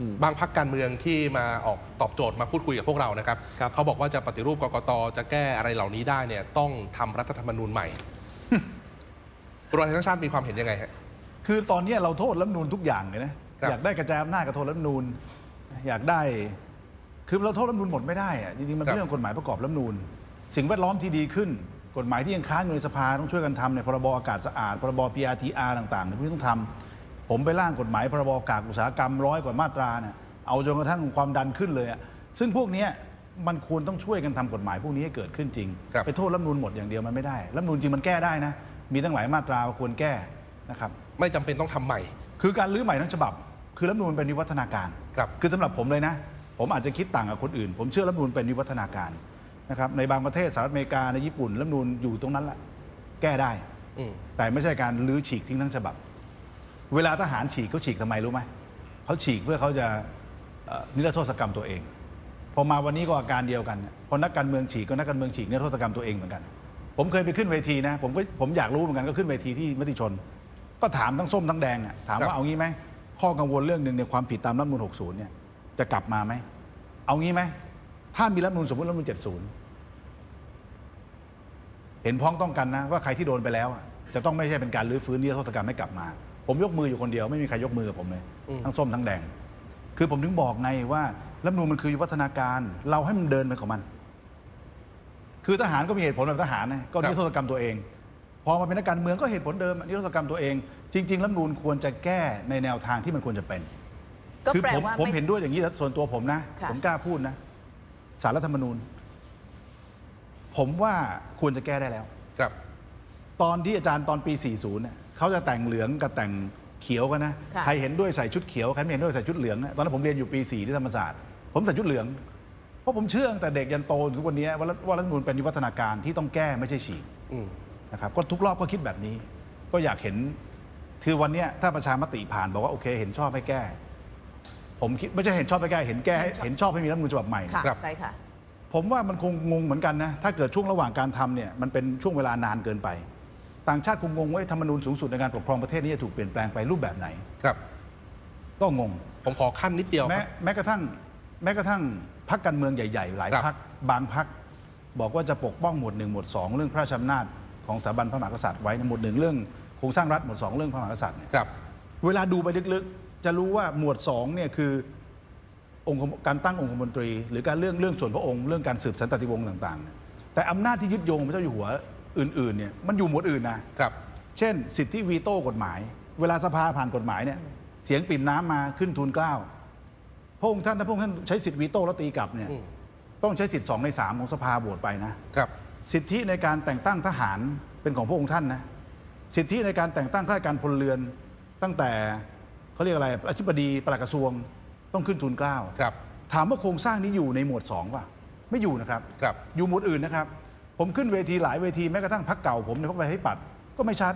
อืมบางพักการเมืองที่มาออกตอบโจทย์มาพูดคุยกับพวกเรานะครับครับเขาบอกว่าจะปฏิรูปกกตจะแก้อะไรเหล่านี้ได้เนี่ยต้องทำรัฐธรรมนูญใหม่รวมไทยสร้างชาติมีความเห็นยังไงฮะคือตอนเนี้ยเราโทษรัฐธรรมนูนทุกอย่างเลยนะครับอยากได้กระจายอำนาจก็โทษรัฐธรรมนูนอยากได้คือเราโทษรัฐธรรมนูนหมดไม่ได้อะจริงๆมันครัเป็นบเรื่องกฎหมายประกอบรัฐธรรมนูนสิ่งแวดล้อมที่ดีขึ้น กฎหมายที่ยังค้างอยู่ในสภาต้องช่วยกันทำในยพรบอากาศสะอาดพรบ PRTR ต่างๆเนี่ยพวกนี้ต้องทำ ผมไปร่างกฎหมายพรบอากาศอุตสาหกรรมร้อยกว่ามาตราเนี่ยเอาจนกระทั่งความดันขึ้นเลยอะซึ่งพวกเนี้ยมันควรต้องช่วยกันทำกฎหมายพวกนี้ให้เกิดขึ้นจริง ครับ ไปโทษรัฐธรรมนูนหมดอย่างเดียวมันไม่ได้รัฐธรรมนูนจริงมันแก้ได้นะ มีตั้งหลายมาตราควรแก้นะครับ ไม่จำเป็นต้องทำใหม่ คือการรื้อใหม่ทั้งฉบับ คือรัฐธรรมนูลเป็นวิวัฒนาการครับคือสำหรับผมเลยนะ ผมอาจจะคิดต่างกับคนอื่น ผมเชื่อรัฐธรรมนูลเป็นวิวัฒนาการนะครับในบางประเทศสหรัฐอเมริกาในญี่ปุ่นรัฐธรรมนูลอยู่ตรงนั้นแหละแก้ได้ อืม แต่ไม่ใช่การรื้อฉีกทิ้งทั้งฉบับ เวลาทหารฉีกเขาฉีกทำไมรู้ไหมเขาฉีกเพื่อเขาจะเอ่อนิรโทษกรรมตัวเอง พอมาวันนี้ก็อาการเดียวกันพอนักการเมืองฉีกก็นักการเมืองฉีกนิรโทษกรรมตัวเองเหมือนกัน ผมเคยไปขึ้นเวทีนะผมก็ผมอยากรู้เหมือนกันก็ขึ้นเวทีที่มติชน ก็ถามทั้งส้มทั้งแดงถามว่าเอางี้ไหมข้อกังวลเรื่องหนึ่งเนี่ยความผิดตามรัฐมนูล60 เนี่ย จะกลับมาไหม เอางี้ไหม ถ้ามีรัฐมนูลสมมติรัฐมนูล70 เห็นพ้องต้องกันนะ ว่าใครที่โดนไปแล้วจะต้องไม่ใช่เป็นการรื้อฟื้นนิรโทษกรรมให้กลับมา ผมยกมืออยู่คนเดียวไม่มีใครยกมือกับผมเลยอืม ทั้งส้มทั้งแดง คือผมถึงบอกไงว่ารัฐธรรมนูลมันคือวิวัฒนาการ เราให้มันเดินไปของมัน คือทหารก็มีเหตุผลแบบทหารนะก็นิรโทษกรรมตัวเอง พอมาเป็นนักการเมืองก็เหตุผลเดิมนิรโทษกรรมตัวเอง จริง ๆ รัฐธรรมนูลควรจะแก้ในแนวทางที่มันควรจะเป็น ก็คือแปลผมว่าผมไม่ เห็นด้วยอย่างนี้ส่วนตัวผมนะ ค่ะ ผมกล้าพูดนะสารรัฐธรรมนูญ ผมว่าควรจะแก้ได้แล้ว ครับ ตอนที่อาจารย์ตอนปี 40เนี่ย เขาจะแต่งเหลืองกับแต่งเขียวกันนะค่ะ ใครเห็นด้วยใส่ชุดเขียวใครไม่เห็นด้วยใส่ชุดเหลืองนะตอนนั้นผมเรียนอยู่ปี4ที่ธรรมศาสตร์ ผมใส่ชุดเหลือง เพราะผมเชื่อตั้งแต่เด็กยันโตถึงทุกวันนี้ว่ารัฐว่ารัฐธรรมนูญเป็นวิวัฒนาการที่ต้องแก้ไม่ใช่ฉีก อืม นะครับก็ทุกรอบก็คิดแบบนี้ ก็อยากเห็นคือวันเนี้ยถ้าประชามติผ่านบอกว่าโอเค เห็นชอบให้แก้ ผมคิดไม่ใช่เห็นชอบให้แก้เห็นแก้ให้เห็นชอบให้มีรัฐธรรมนูญฉบับใหม่ค่ะครับ ใช่ค่ะ ผมว่ามันคงงงเหมือนกันนะ ถ้าเกิดช่วงระหว่างการทำเนี่ยมันเป็นช่วงเวลานานเกินไป ต่างชาติคงงงว่าธรรมนูญสูงสุดในการปกครองประเทศนี้จะถูกเปลี่ยนแปลงไปรูปแบบไหน ครับ ก็งง ผมขอขั้นนิดเดียวคแม้รับ แม้กระทั่งแม้กระทั่งพรรคการเมืองใหญ่ ๆ หลายครับพรรคบางพรรคบอกว่าจะปกป้องหมวดหนึ่งหมวดสองเรื่องพระราชอำนาจของสถาบันพระมหากษัตริย์ไว้ในหมวดหนึ่งเรื่องโครงสร้างรัฐหมวดสองเรื่องพระมหากษัตริย์เนี่ยครับ เวลาดูไปลึกๆ จะรู้ว่าหมวดสองเนี่ยคือองค์การตั้งองคมนตรี หรือการเรื่องเรื่องส่วนพระองค์เรื่องการสืบสันตติวงศ์ต่างๆเนี่ยแต่อำนาจที่ยึดโยงพระเจ้าอยู่หัว อื่นๆเนี่ยมันอยู่หมวดอื่นนะครับ เช่น สิทธิวีโต้กฎหมาย เวลาสภาผ่านกฎหมายเนี่ยเสียงปิ่มน้ำมาขึ้นทูลเกล้าพระองค์ท่านถ้าพระองค์ท่านใช้สิทธิวีโต้แล้วตีกลับเนี่ยอืม ต้องใช้สิทธิ์สองในสามของสภาโหวตไปนะ ครับ สิทธิในการแต่งตั้งทหารเป็นของพระองค์ท่านนะสิทธิในการแต่งตั้งข้าราชการพลเรือน ตั้งแต่เขาเรียกอะไรอธิบดีปลัดกระทรวงต้องขึ้นทูลเกล้าครับ ถามว่าโครงสร้างนี้อยู่ในหมวดสองป่ะ ไม่อยู่นะครับ ครับ อยู่หมวดอื่นนะครับ ผมขึ้นเวทีหลายเวทีแม้กระทั่งพรรคเก่าผมในพรรคประชาธิปัตย์ก็ไม่ชัด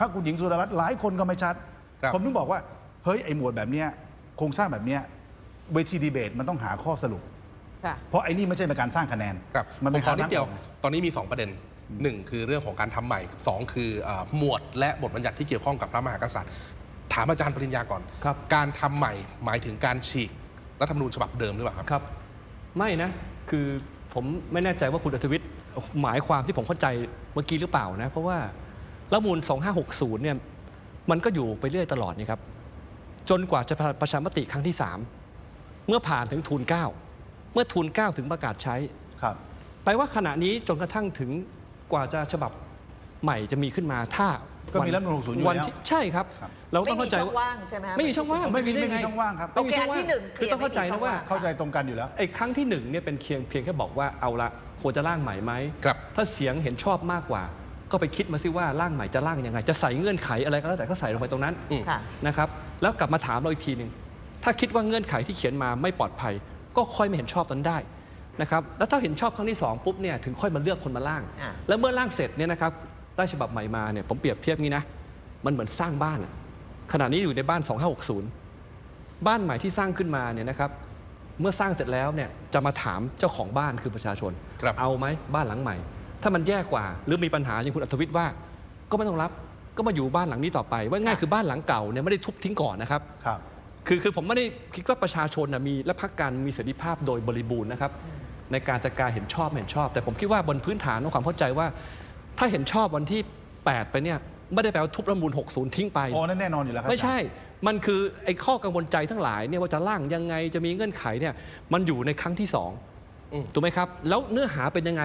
พรรคคุณหญิงสุดารัตน์หลายคนก็ไม่ชัด ครับ ผมถึงบอกว่าเฮ้ยไอ้หมวดแบบเนี้ยโครงสร้างแบบเนี้ยเวทีดีเบตมันต้องหาข้อสรุป ค่ะ เพราะไอ้นี่ไม่ใช่เป็นการสร้างคะแนนครับมันผเป็มนขอการนิดเดียวตั้งคะแนนตอนนี้มี 2 ประเด็นหนึ่งคือเรื่องของการทำใหม่สองคือเอ่อหมวดและบทบัญญัติที่เกี่ยวข้องกับพระมหากษัตริย์ ถามอาจารย์ปริญญาก่อน ครับ การทำใหม่หมายถึงการฉีกรัฐธรรมนูญฉบับเดิมหรือเปล่าครับ ครับ ไม่นะ คือผมไม่แน่ใจว่าคุณอัธวิทย์ หมายความที่ผมเข้าใจเมื่อกี้หรือเปล่านะ เพราะว่ารัฐธรรมนูล 2560 เนี่ยมันก็อยู่ไปเรื่อยตลอดนี่ครับ จนกว่าจะประชามติครั้งที่ 3 เมื่อผ่านถึงทูล 9 เมื่อทูล 9 ถึงประกาศใช้ครับแปลว่าขณะนี้จนกระทั่งถึงกว่าจะฉบับใหม่จะมีขึ้นมาถ้าก็มีวันรัฐธรรมนูญ60อยู่วันแล้วที่ใช่ครับ ครับ เราไม่ต้องมีเข้าใจช่องว่างใช่ไหมคะ ไม่มีช่องว่างไม่มีด้ไม่มีงช่องว่างครับไม่มีโอเคช่องว่างอันที่หนึ่งคือต้องเข้าใจเคลียร์ไม่มีช่องนะว่าว่าง เข้าใจตรงกันอยู่แล้ว ไอ้ครั้งที่หนึ่งเนี่ยเป็นเพียงเพียงแค่บอกว่าเอาละ ควรจะร่างใหม่ไหมครับถ้าเสียงเห็นชอบมากกว่า ก็ไปคิดมาสิว่าร่างใหม่จะร่างยังไง จะใส่เงื่อนไขอะไรก็แล้วแต่ก็ใส่ลงไปตรงนั้นอืมค่ะ นะครับ แล้วกลับมาถามเราอีกทีหนึ่งถ้าคิดว่าเงื่อนไขที่เขียนมาไม่ปลอดภัย ก็ค่อยไม่เห็นชอบตอนได้นะครับแล้วถ้าเห็นชอบครั้งที่สองปุ๊บเนี่ยถึงค่อยมาเลือกคนมาร่าง อ่าแล้วเมื่อร่างเสร็จเนี่ยนะครับได้ฉบับใหม่มาเนี่ยผมเปรียบเทียบงี้นะมันเหมือนสร้างบ้านอะขณะนี้อยู่ในบ้าน 2560 บ้านใหม่ที่สร้างขึ้นมาเนี่ยนะครับ เมื่อสร้างเสร็จแล้วเนี่ยจะมาถามเจ้าของบ้านคือประชาชน ครับเอาไหมบ้านหลังใหม่ ถ้ามันแย่กว่า หรือมีปัญหาอย่างคุณอัธวิทย์ว่า ก็ไม่ต้องรับก็มาอยู่บ้านหลังนี้ต่อไป ว่าง่ายคือบ้านหลังเก่าเนี่ยไม่ได้ทุบทิ้งก่อนนะครับ ครับ คือคือผมไม่ได้คิดว่าประชาชนนะมีและพรรคการมีเสรีภาพโดยบริบูรณ์นะครับ ในการจัดการเห็นชอบไม่เห็นชอบ แต่ผมคิดว่าบนพื้นฐานของความเข้าใจว่า ถ้าเห็นชอบวันที่ 8 ไปเนี่ยไม่ได้แปลว่าทุบรัฐธรรมนูล60 ทิ้งไป อ๋อนั่นแน่นอนอยู่แล้วครับไม่ใช่ มันคือไอ้ข้อกังวลใจทั้งหลายเนี่ยว่าจะร่างยังไงจะมีเงื่อนไขเนี่ยมันอยู่ในครั้งที่สองอืมถูกไหมครับ แล้วเนื้อหาเป็นยังไง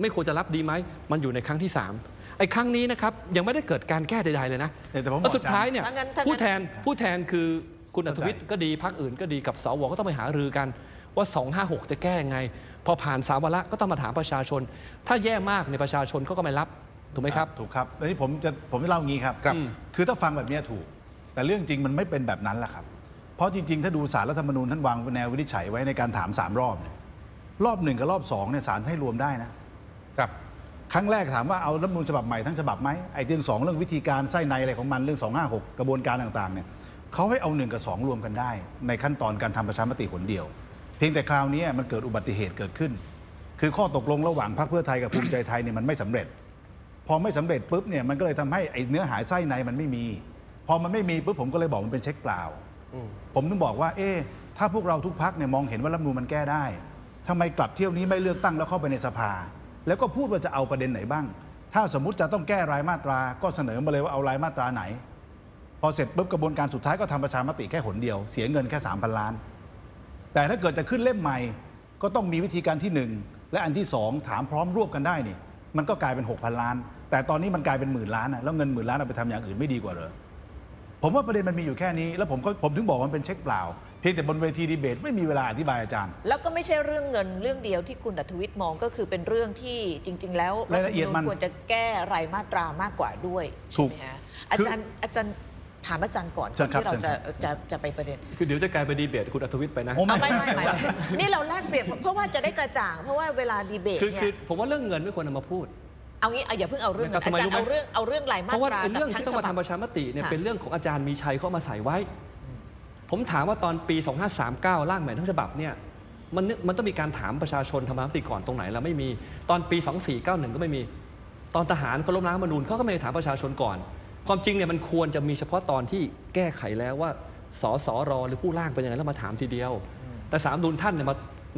ไม่ควรจะรับดีไหมมันอยู่ในครั้งที่สามไอ้ครั้งนี้นะครับยังไม่ได้เกิดการแก้ใด ๆ เลยนะแต่ผมบแล้อกวสุดท้ายเนี่ยถ้างั้นถ้างั้นผู้แทนผู้แทนคือคุณอัธวิทย์เข้าใจก็ดีพรรคอื่นก็ดีกับสวก็ต้องไปหารือกันว่า 256 จะแก้ยังไง พอผ่านสามวาระก็ต้องมาถามประชาชน ถ้าแย่มากในยประชาชนก็ก็ไม่รับ ถูกไหมครับ ถูกครับแล้วนี่ผมจะผมจะเล่าอย่างนี้ครับครับคือถ้าฟังแบบเนี้ยถูก แต่เรื่องจริงมันไม่เป็นแบบนั้นแหละครับ เพราะจริง ๆ ถ้าดูสารรัฐธรรมนูญท่านวางแนววินิจฉัยไว้ในการถามสามรอบเนี่ยรอบหนึ่งกับรอบสองเนี่ยสารให้รวมได้นะครับครั้งแรกถามว่าเอารัฐธรรมนูญฉบับใหม่ทั้งฉบับไหมไอ้เรื่องสองเรื่องวิธีการไส้ในอะไรของมันเรื่อง 256 กระบวนการต่างๆเนี่ยเขาให้เอาหนึ่งกับสองรวมกันได้ ในขั้นตอนการทำประชามติหนเดียว เพียงแต่คราวนี้มันเกิดอุบัติเหตุเกิดขึ้น คือข้อตกลงระหว่างพรรคเพื่อไทยกับภูมิใจไทยเนี่ยมันไม่สำเร็จ พอไม่สำเร็จปุ๊บเนี่ยมันก็เลยทำให้ไอ้เนื้อหาไส้ในมันไม่มีพ อมันไม่มีปุ๊บผมก็เลยบอกมันเป็นเช็คเปล่าอืมผมถึงบอกว่า เอ๊ะถ้าพวกเราทุกพักเนี่ยมองเห็นว่ารัฐธรรมนูญมันแก้ได้ทำไมกลับเที่ยวนี้ไม่เลือกตั้งแล้วเข้าไปในสภา แล้วก็พูดว่าจะเอาประเด็นไหนบ้าง ถ้าสมมุติจะต้องแก้รายมาตรา ก็เสนอมาเลยว่าเอารายมาตราไหน พอเสร็จปุ๊บกระบวนการสุดท้ายก็ทำประชามติแค่หนเดียว เสียเงินแค่3,000ล้าน แต่ถ้าเกิดจะขึ้นเล่มใหม่ ก็ต้องมีวิธีการที่หนึ่งและอันที่สองถามพร้อมรวบกันได้นี่ มันก็กลายเป็น6,000ล้าน แต่ตอนนี้มันกลายเป็นหมื่นล้านนะแล้วเงินหมื่นล้านเอาไปทำอย่างอื่นไม่ดีกว่าเหรอ ผมว่าประเด็นมันมีอยู่แค่นี้ แล้วผมก็ผมถึงบอกว่ามันเป็นเช็คเปล่า เพียงแต่บนเวทีดีเบตไม่มีเวลาอธิบายอาจารย์ แล้วก็ไม่ใช่เรื่องเงินเรื่องเดียวที่คุณดัทวิทย์มองก็คือเป็นเรื่องที่จริง ๆ แล้วรายละเอียดมัน ฐธรรควรจะแก้รายมาตรามากกว่าด้วยถูใช่กไหมฮะอาจารย์อาจารย์ถามอาจารย์ก่อนเชิญครับที่เราเชิญจะครับจะจะไปประเด็น คือเดี๋ยวจะกลายเป็นดีเบตคุณอัธวิทย์ไปนะ โอ้เอาไม่ไม่ไม่นี่เราแลกเปลี่ยนเพราะว่าจะได้กระจ่าง เพราะว่าเวลาดีเบตคือเนี่คือยผมว่าเรื่องเงินไม่ควรนำมาพูด เอางี้เอาอย่าเพิ่งเอาเรื่องนะครับอาจารย์ทำไมรู้เอาไหมเรื่องเอาเรื่องรายมาเพราะว่าตราไอ้กับเรื่องทั้งที่ต้องฉมาบับ ทำประชามติเนี่ยค่ะ เป็นเรื่องของอาจารย์มีชัยเขาเอามาใส่ไว้ ผมถามว่าตอนปี 2539 ร่างใหม่ทั้งฉบับเนี่ยมันนึกมันต้องมีการถามประชาชนทำประชามติก่อนตรงไหนแล้วไม่มีตอนปี 2491 ก็ไม่มี ตอนทหารเขาล้มล้างรัฐธรรมนูญเขาก็ไม่ได้ถามประชาชนก่อน ความจริงเนี่ยมันควรจะมีเฉพาะตอนที่แก้ไขแล้วว่าสสรหรือผู้ร่างเป็นยังไงแล้วมาถามทีเดียว แต่สามนูนท่านเนี่ยมา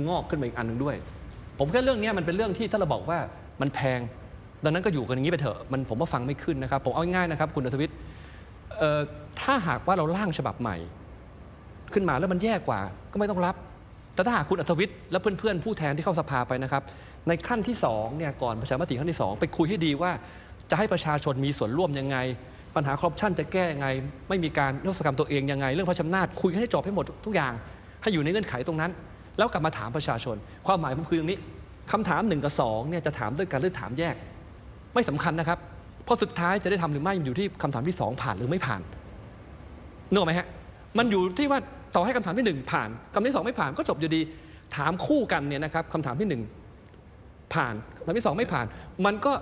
งอกขึ้นมาอีกอันหนึ่งด้วย ผมแค่เรื่องเนี้ยมันเป็นเรื่องที่ถ้าเราบอกว่ามันแพง ดังนั้นก็อยู่กันอย่างนี้ไปเถอะมันผมว่าฟังไม่ขึ้นนะครับ ผมเอาง่ายนะครับ คุณอัธวิทย์ถ้าหากว่าเราร่างฉบับใหม่ ขึ้นมาแล้วมันแย่กว่า ก็ไม่ต้องรับ แต่ถ้าหากคุณอัธวิทย์และเพื่อนๆผู้แทนที่เข้าสภาไปนะครับ ในขั้นที่สองเนี่ยก่อนประชามติขั้นที่สองไปคุยให้ดีว่า จะให้ประชาชนมีส่วนร่วมยังไง ปัญหาคอร์รัปชันจะแก้ยังไง ไม่มีการนิรโทษกรรมตัวเองยังไง เรื่องพระชำนาจคุยให้จบให้หมดทุกอย่าง ให้อยู่ในเงื่อนไขตรงนั้น แล้วกลับมาถามประชาชน ความหมายผมคืออย่างนี้คำถามหนึ่งกับสองเนี่ยจะถามด้วยกันหรือถามแยก ไม่สำคัญนะครับ เพราะสุดท้ายจะได้ทำหรือไม่มันอยู่ที่คำถามที่สองผ่านหรือไม่ผ่านนึกออกไหมฮะมันอยู่ที่ว่าต่อให้คำถามที่หนึ่งผ่านคำถามที่สองไม่ผ่านก็จบอยู่ดีถามคู่กันเนี่ยนะครับคำถามที่หนึ่งผ่านคำถามที่สองไม่ผ่าน มันก็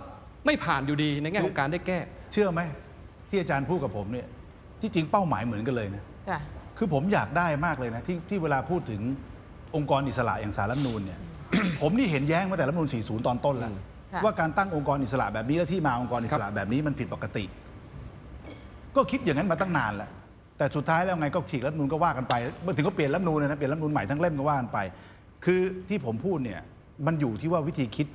ไม่ผ่านอยู่ดีในแง่ของการได้แก้ เชื่อไหมที่อาจารย์พูดกับผมเนี่ยที่จริงเป้าหมายเหมือนกันเลยนะค่ะคือผมอยากได้มากเลยนะที่ที่เวลาพูดถึงองค์กรอิสระอย่างสารรัฐธรรมนูญเนี่ยผมนี่เห็นแย้งมาแต่รัฐธรรมนูญ40 ตอนต้นแล้วค่ะ ว่าการตั้งองค์กรอิสระแบบนี้และที่มาองค์กรอิสระแบบนี้มันผิดปกติ ก็คิดอย่างนั้นมาตั้งนานแล้วแต่สุดท้ายแล้วไงก็ฉีกรัฐมนูญก็ว่ากันไปถึงก็เปลี่ยนรัฐมนูญเลยนะเปลี่ยนรัฐมนูญใหม่ทั้งเล่มก็ว่ากันไป คือที่ผมพูดเนี่ยมันอยู่ที่ว่าวิธีคิด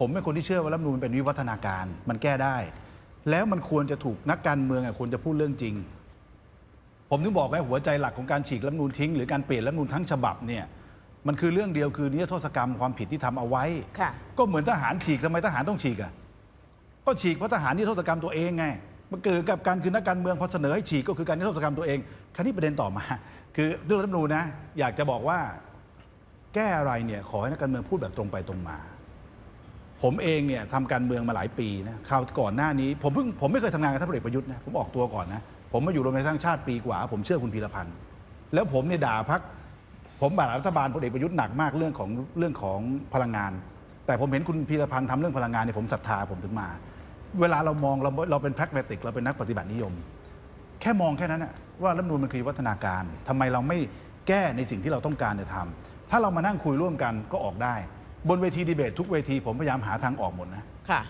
ผมเป็นคนที่เชื่อว่ารัฐมนูญเป็นวิวัฒนาการ มันแก้ได้ แล้วมันควรจะถูกนักการเมืองควรจะพูดเรื่องจริง ผมถึงบอกไงหัวใจหลักของการฉีกรัฐมนูญทิ้ง หรือการเปลี่ยนรัฐมนูญทั้งฉบับเนี่ย มันคือเรื่องเดียวคือนิรโทษกรรมความผิดที่ทำเอาไว้ ค่ะ ก็เหมือนทหารฉีกทำไมทหารต้องฉีกอะก็ฉีกเพราะทหารนิรโทษกรรมตัวเองไงมันเกิดกับการคือนักการเมืองพอเสนอให้ฉีกก็คือการนิรโทษกรรมตัวเองคราวนี้ประเด็นต่อมา คือเรื่องรัฐธรรมนูญนะ อยากจะบอกว่า แก้อะไรเนี่ยขอให้นักการเมืองพูดแบบตรงไปตรงมา ผมเองเนี่ยทำการเมืองมาหลายปีนะคราวก่อนหน้านี้ ผมเพิ่งผมไม่เคยทำงานกับท่านพลเอกประยุทธ์นะผมออกตัวก่อนนะผมมาอยู่รวมไทยสร้างชาติปีกว่า ผมเชื่อคุณพีรพันธ์แล้วผมเนี่ยด่าพัก ผมด่ารัฐบาลพลเอกประยุทธ์หนักมากเรื่องของเรื่องของพลังงาน แต่ผมเห็นคุณพีรพันธ์ทำเรื่องพลังงานเนี่ยผมศรัทธาผมถึงมา เวลาเรามองเราเราเป็น pragmatic เราเป็นนักปฏิบัตินิยม แค่มองแค่นั้นนะว่ารัฐธรรมนูญมันคือวัฒนาการทำไมเราไม่แก้ในสิ่งที่เราต้องการจะทำถ้าเรามานั่งคุยร่วมกันก็ออกได้ บนเวทีดีเบตทุกเวทีผมพยายามหาทางออกหมดนะ ค่ะ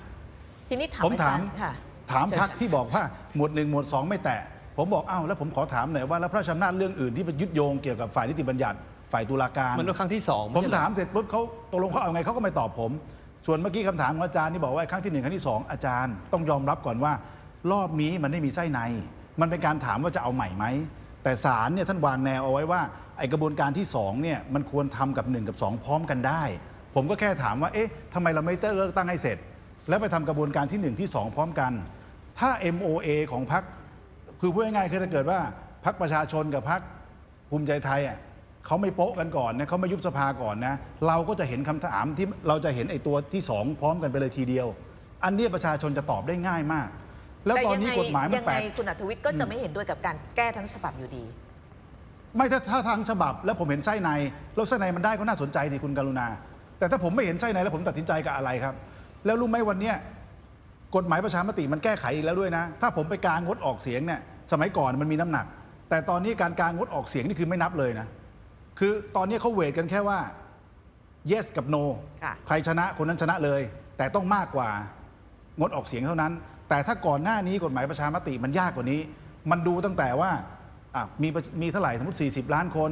ทีนี้ถามผมอาถาจามรย์ค่ะ ถามเชิญพักค่ะที่บอกว่าหมวดหนึ่งหมวดสองไม่แตะ ผมบอกอ้าวแล้วผมขอถามหน่อยว่าแล้วพระราชอำนาจเรื่องอื่นที่ไปยึดโยงเกี่ยวกับฝ่ายนิติบัญญัติ ฝ่ายตุลาการ มันเป็นครั้งที่สองผมไใช่เหรอถามเสร็จปุ๊บเขาตกลงเขาเอาไงเขาก็ไม่ตอบผม ส่วนเมื่อกี้คำถามของอาจารย์ที่บอกว่าครั้งที่หนึ่งครั้งที่สองอาจารย์ต้องยอมรับก่อนว่า รอบนี้มันไม่มีไส้ใน มันเป็นการถามว่าจะเอาใหม่ไหมแต่ศาลเนี่ยท่านวางแนวเอาไว้ว่าไอกระบวนการที่สองเนี่ยมันควรทำกับหนึ่งกับสองพร้อมกันได้ ผมก็แค่ถามว่าเอ๊ะทำไมเราไม่เลิกตั้งให้เสร็จ แล้วไปทำกระบวนการที่หนึ่งที่สองพร้อมกัน ถ้า MOA ของพรรคคือพูดง่ายๆคือถ้าเกิดว่าพรรคประชาชนกับพรรคภูมิใจไทยอะ เขาไม่โป๊ะกันก่อนนะเขาไม่ยุบสภาก่อนนะ เราก็จะเห็นคำถามที่เราจะเห็นไอ้ตัวที่สองพร้อมกันไปเลยทีเดียว อันเนี้ยประชาชนจะตอบได้ง่ายมาก แล้วแต่ตอนยังนี้ไงกฎหมายมัยันงแปไงลกคุณอัธวิทย์ก็จะไม่เห็นด้วยกับการแก้ทั้งฉบับอยู่ดี ไม่ถ้าถ้าทางฉบับ แล้วผมเห็นไส้ในแล้วไส้ในมันได้ก็น่าสนใจสิคุณกรุณา แต่ถ้าผมไม่เห็นไส้ในแล้วผมตัดสินใจกับอะไรครับ แล้วรู้ไหมวันเนี้ยกฎหมายประชามติมันแก้ไขอีกแล้วด้วยนะ ถ้าผมไปการงดออกเสียงเนี่ยสมัยก่อนมันมีน้ำหนัก แต่ตอนนี้การการงดออกเสียงนี่คือไม่นับเลยนะ คือตอนนี้เขาเวทกันแค่ว่า yes กับ no ค่ะใครชนะคนนั้นชนะเลย แต่ต้องมากกว่างดออกเสียงเท่านั้น แต่ถ้าก่อนหน้านี้กฎหมายประชามติมันยากกว่านี้ มันดูตั้งแต่ว่าอะมีประมีเท่าไหร่สมมติ 40 ล้านคน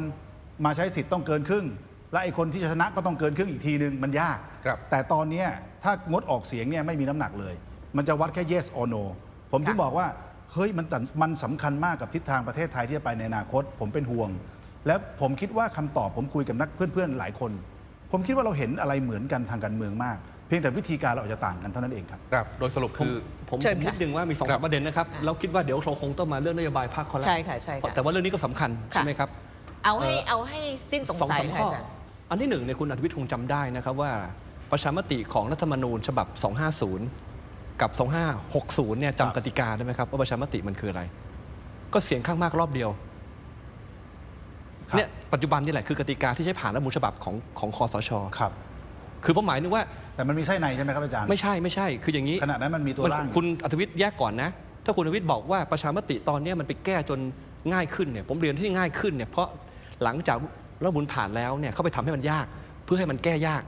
มาใช้สิทธิ์ต้องเกินครึ่ง และไอ้คนที่จะชนะก็ต้องเกินครึ่งอีกทีนึงมันยาก ครับ แต่ตอนเนี้ยถ้างดออกเสียงเนี่ยไม่มีน้ำหนักเลย มันจะวัดแค่ yes or no ผมถึงค่ะ บอกว่า เฮ้ยมันตัดมันสำคัญมากกับทิศทางประเทศไทยที่จะไปในอนาคต ผมเป็นห่วง และผมคิดว่าคำตอบผมคุยกับนักเพื่อนๆหลายคน ผมคิดว่าเราเห็นอะไรเหมือนกันทางการเมืองมาก เพียงแต่วิธีการเราอาจจะต่างกันเท่านั้นเองครับครับ โดยสรุปผมคือผมเชิญผมค่ะนิดนึงว่ามีสองครัสาบมประเด็นนะครับเราคิดว่าเดี๋ยวเราคงต้องมาเรื่องนโยบายพรรคเขาแล้วใช่ค่ะใช่ค่ะแต่ว่าเรื่องนี้ก็สำคัญค่ะใช่ไหมครับเอาให้เอ่อเอาให้สิ้นสงสัยสามเลยข้ค่ะออาจารย์อันที่หนึ่งเนี่ยคุณอัธวิทย์คงจำได้นะครับว่าประชามติของรัฐธรรมนูญฉบับ 250 กับ 2560 เนี่ยครับจำกติกาได้ไหมครับว่าประชามติมันคืออะไร ก็เสียงข้างมากรอบเดียวครับ เนี่ยปัจจุบันนี่แหละคือกติกาที่ใช้ผ่านรัฐธรรมนูญฉบับของของคอสช ครับ คือผมหมายนึกว่าแต่มันมีไส้ในใช่ไหมครับอาจารย์ ไม่ใช่ไม่ใช่ คืออย่างนี้ขณะนั้นมันมีตัวมันร่าง คุณอัธวิทย์แยกก่อนนะ ถ้าคุณอัธวิทย์บอกว่าประชามติตอนเนี้ยมันไปแก้จนง่ายขึ้นเนี่ยผมเรียนที่ง่ายขึ้นเนี่ยเพราะหลังจากรัฐธรรมนูลผ่านแล้วเนี่ยเขาไปทำให้มันยาก เพื่อให้มันแก้ยาก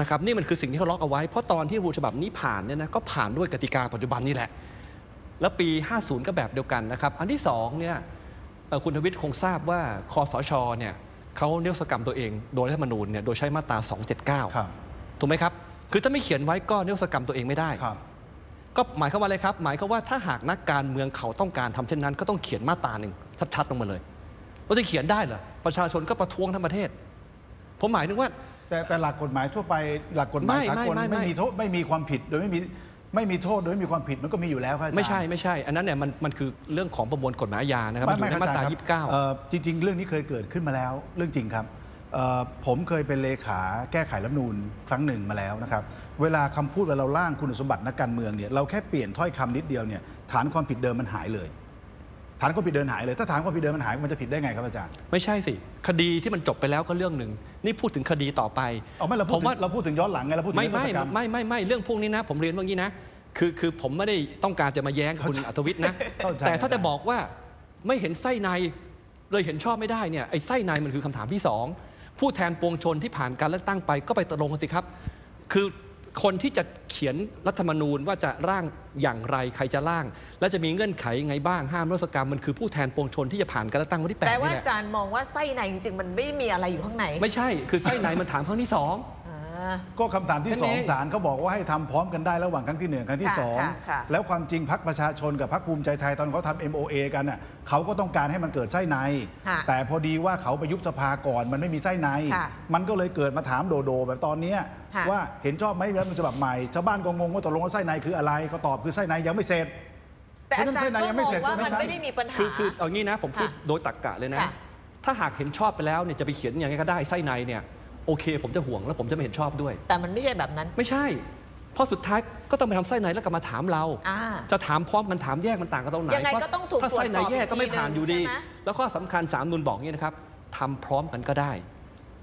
นะครับนี่มันคือสิ่งที่เขาล็อกเอาไว้ เพราะตอนที่รัฐธรรมนูญฉบับนี้ผ่านเนี่ยนะก็ผ่านด้วยกติกาปัจจุบันนี่แหละ แล้วปี 50 ก็แบบเดียวกันนะครับ อันที่สองเนี่ยเอ่อ คุณทวิทย์คงทราบว่าคอสชเนี่ยเขาเนรศกรรมตัวเอง โดยรัฐธรรมนูญเนี่ยโดยใช้มาตรา279ครับถูกไหมครับ คือถ้าไม่เขียนไว้ก็นิรโทษกรรมตัวเองไม่ได้ ครับ ก็หมายความว่าอะไรครับ หมายความว่าถ้าหากนักการเมืองเขาต้องการทำเช่นนั้นก็ต้องเขียนมาตราหนึ่งชัดๆลงมาเลยเราจะเขียนได้เหรอประชาชนก็ประท้วงทั้งประเทศ ผมหมายถึงว่า แต่แต่หลักกฎหมายทั่วไปหลักกฎหมายไม่สากลไม่ไม่ไม่มีโทษไม่มีความผิดโดยไม่มี ไม่มีโทษโดยไม่มีความผิดมันก็มีอยู่แล้วครับอาจารย์ไม่ใช่ไม่ใช่ อันนั้นเนี่ยมันมันคือเรื่องของประมวลกฎหมายอาญานะครับมันอยู่ในมาตราไไคบเอ่อจริง ๆ เรื่องนี้เคยเกิดขึ้นมาแล้ว เรื่องจริงครับเอ่อผมเคยเป็นเลขาแก้ไขรัฐธรรมนูญครั้งหนึ่งมาแล้วนะครับ เวลาคำพูดเวลาเราร่างคุณสมบัตินักการเมืองเนี่ยเราแค่เปลี่ยนถ้อยคำนิดเดียวเนี่ยฐานความผิดเดิมมันหายเลย ฐานความผิดเดิมหายเลย ถ้าฐานความผิดเดิมมันหายมันจะผิดได้ไงครับอาจารย์29ไม่ใช่สิ คดีที่มันจบไปแล้วก็เรื่องหนึ่ง นี่พูดถึงคดีต่อไปเอาไม่เราพูผดมถึว่างเราพูดถึงย้อนหลังไงเราพูดถึงไม่นิรไม่โทษกรรมไม่ไม่ไม่เรื่องพวกนี้นะ ผมเรียนว่างี้นะคือคือผมไม่ได้ต้องการจะมาแย้งกับคุณอัธวิทย์นะ เข้าใจ แต่ถ้าจะบอกว่าไม่เห็นไส้ในเลยเห็นชอบไม่ได้เนี่ยไอ้ไส้ในมันคือคำถามที่สองผู้แทนปวงชนที่ผ่านการเลือกตั้งไปก็ไปตกลงกันสิครับ คือ คนที่จะเขียนรัฐธรรมนูญว่าจะร่างอย่างไรใครจะร่าง และจะมีเงื่อนไขไงบ้างห้ามรัศกรรมมันคือผู้แทนปวงชนที่จะผ่านการเลือกตั้งวันที่แปดแปลว่านี่แหอาละจารย์มองว่าไส้ในจริงๆ มันไม่มีอะไรอยู่ข้างใน ไม่ใช่คือไส้ในมันถามครั้งที่สองอ่า ก็คำถามที่นั่นสองเองศาลเขาบอกว่าให้ทำพร้อมกันได้ระหว่างครั้งที่หนึ่งครั้งที่ค่ะสองค่ะค่ะแล้วความจริงพักประชาชนกับพักภูมิใจไทยตอนเขาทำ MOA กันน่ะเขาก็ต้องการให้มันเกิดไส้ในค่ะแต่พอดีว่าเขาไปยุบสภาก่อนมันไม่มีไส้ในค่ะมันก็เลยเกิดมาถามโดโด แบบตอนเนี้ยค่ะว่าเห็นชอบไหมรัฐธรรมนูญฉบับใหม่ชาวบ้านก็งงว่าตกลงว่าไส้ในคืออะไรก็ตอบคือไส้ในยังไม่เสร็จแต่อาจารย์เพราะฉะนั้นไส้ในยัก็งมไม่องเสร็จว่าก็ไม่มันใช่ไม่ได้มีปัญหาคือคือเอางี้นะผมพูดค่ะโดยตรรกะเลยนะค่ะถ้าหากเห็นชอบไปแล้วเนี่ยจะไปเขียนอย่างไรก็ได้ไส้ในเนี่ย โอเค ผมจะห่วงแล้วผมจะไม่เห็นชอบด้วย แต่มันไม่ใช่แบบนั้น ไม่ใช่ เพราะสุดท้ายก็ต้องไปทำไส้ในแล้วกลับมาถามเรา อ่าจะถามพร้อมกันถามแยกมันต่างกันตรงไหนยังไงเพราะก็ต้องถูกถ้าไส้ในแยกก็ไม่ผ่านอยู่ดีตรวจสอบอีกทีหนึ่งใช่ไหม แล้วก็สำคัญสามนุนบอกอย่างนี้นะครับทำพร้อมกันก็ได้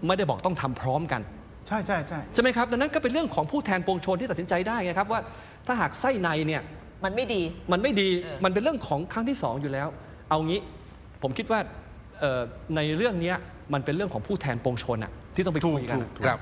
ไม่ได้บอกต้องทำพร้อมกัน ใช่ใช่ใช่ ใช่ไหมครับ ดังนั้นก็เป็นเรื่องของผู้แทนปวงชนที่ตัดสินใจได้ไงครับว่าถ้าหากไส้ในเนี่ยมันไม่ดี มันไม่ดีเออ มันเป็นเรื่องของครั้งที่สองอยู่แล้ว เอางี้ผมคิดว่าเอ่อในเรื่องเนี้ยมันเป็นเรื่องของผู้แทนปวงชนอะ ที่ต้องไปคุยกันอะครับ